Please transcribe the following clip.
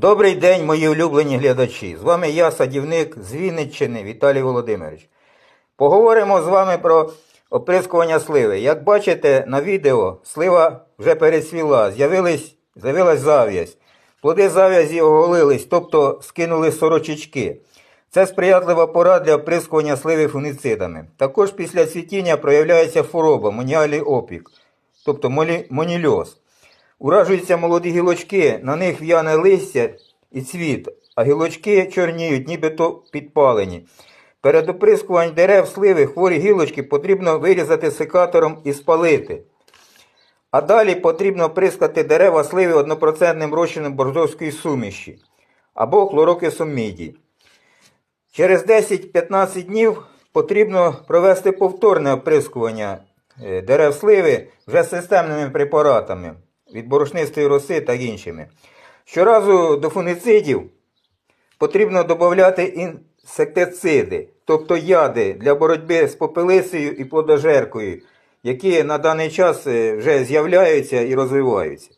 Добрий день, мої улюблені глядачі. З вами я, садівник з Вінниччини Віталій Володимирович. Поговоримо з вами про оприскування сливи. Як бачите на відео, слива вже пересвіла, з'явилась, зав'язь. Плоди зав'язі оголились, тобто скинули сорочечки. Це сприятлива пора для оприскування сливи фунгіцидами. Також після цвітіння проявляється хвороба, моніальний опік, тобто монільоз. Уражуються молоді гілочки, на них в'яне листя і цвіт, а гілочки чорніють, нібито підпалені. Перед оприскуванням дерев сливи хворі гілочки потрібно вирізати секатором і спалити. А далі потрібно оприскати дерева сливи однопроцентним розчином бордовської суміші або хлорокисом міді. Через 10-15 днів потрібно провести повторне оприскування е, дерев сливи вже системними препаратами від борошнистої роси та іншими. Щоразу до фуницидів потрібно додати інсектициди, тобто яди для боротьби з попелицею і плодожеркою, які на даний час е, вже з'являються і розвиваються.